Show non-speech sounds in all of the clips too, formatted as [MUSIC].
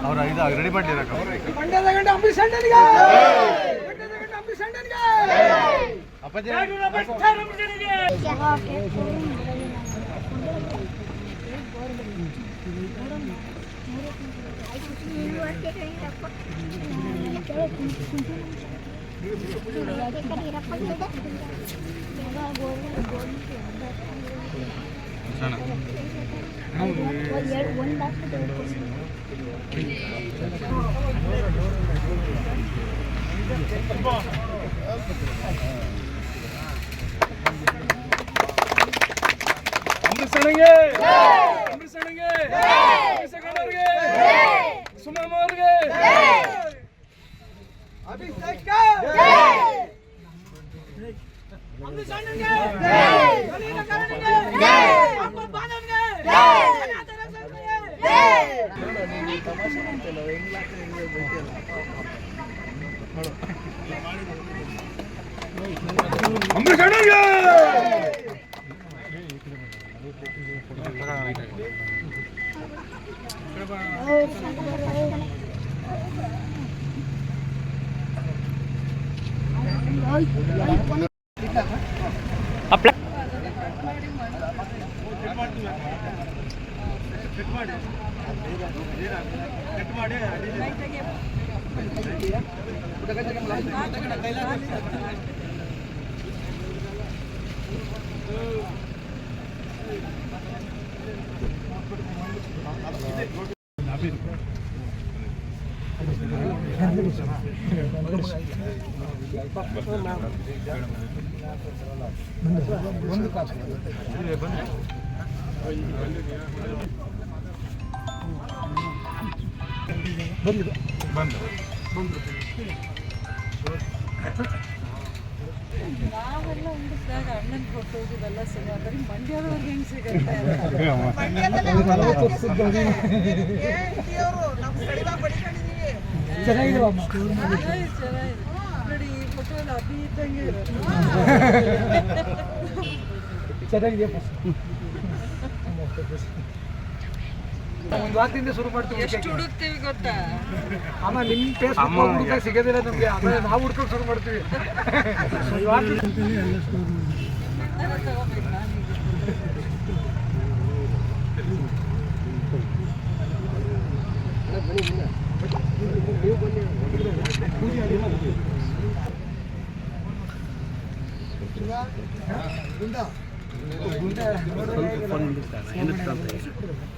ಅವ್ರ ಇದು ರೆಡಿ ಅಣ್ಣನಿಗೆ ಅಪ್ಪಾಜಿ! ಅಂಬರೀಷ್ ಅಣ್ಣಗೆ ಅಂಬರೀಷ್ ಅಣ್ಣವ್ರಿಗೆ ಸುಮಮ್ಮ ಅವ್ರಿಗೆ. ಅಭಿಷೇಕ. ಅಂಬರೀಷ್ ತಮಾಷೆ ಮಾಡ್ತಿಲ್ಲ ಹೆಂಗ್ ಅಪ್ಲ ಕಟ್ ಮಾಡಿ ಕಟ್ ಮಾಡಿ ಒಂದು ಕಾಸು ಬಂದು ಅಣ್ಣಗೆ ನಾವೆಲ್ಲ ಉಂಡಿಸಿದಾಗ ಅಣ್ಣನ ಕೊಟ್ಟು ಹೋಗಿದೆಲ್ಲ ಸಿಗ ಬರೀ ಮಂಡ್ಯದವ್ರಿಗೆ ಹೆಂಗ್ ಸಿಗುತ್ತೆ ಚೆನ್ನಾಗಿದೆ ಚೆನ್ನಾಗಿದೆ ಚೆನ್ನಾಗಿದೆ ನೋಡಿ ಈ ಫೋಟೋಲ್ಲಿ ಅಭಿ ಇದ್ದಂಗೆ ಇರೋದು ಚೆನ್ನಾಗಿದೆಯಪ್ಪ ಒಂದು ವಾರದಿಂದ ಶುರು ಮಾಡ್ತೀವಿ ಎಷ್ಟು ಹುಡುಕ್ತೀವಿ ಗೊತ್ತಾ? ಅಮ್ಮ ನಿಮ್ಮ ಹುಡುಕ ಸಿಗೋದಿಲ್ಲ ನಮಗೆ. ಆಮೇಲೆ ನಾವು ಹುಡ್ಕೊಂಡು ಶುರು ಮಾಡ್ತೀವಿ. [LAUGHS]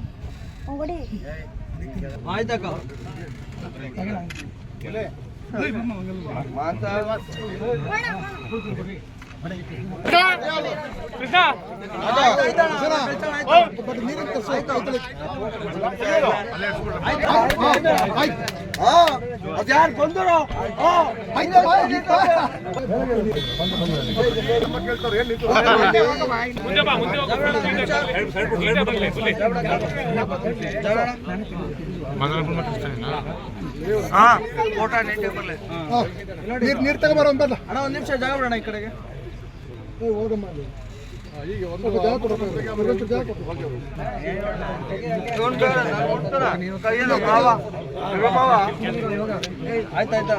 ಹಿಂದೆ ಬರು ಅದ್ಯಾರು ಬಂದರು ನೀರ್ ನೀರ್ ಒಂದಲ್ಲ ಅಣ್ಣ ಒಂದು ನಿಮಿಷ ಜಾಗ ಬಿಡೋಣ ಈ ಕಡೆಗೆ. ಹೋಗಮ್ಮ ಈಗ ಒಂದು ಆಯ್ತಾಯ್ತಾ